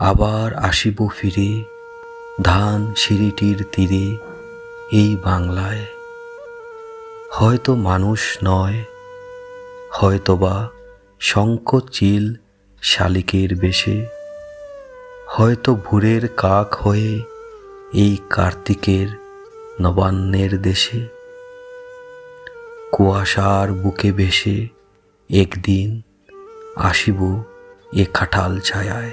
আবার আসিব ফিরে, ধান সিঁড়িটির তীরে, এই বাংলায়। হয়তো মানুষ নয়, হয়তোবা শঙ্কচিল শালিকের বেশে। হয়তো ভোরের কাক হয়ে এই কার্তিকের নবান্নের দেশে। কুয়াশার বুকে ভেসে একদিন আসিব এ খাটাল ছায়ায়।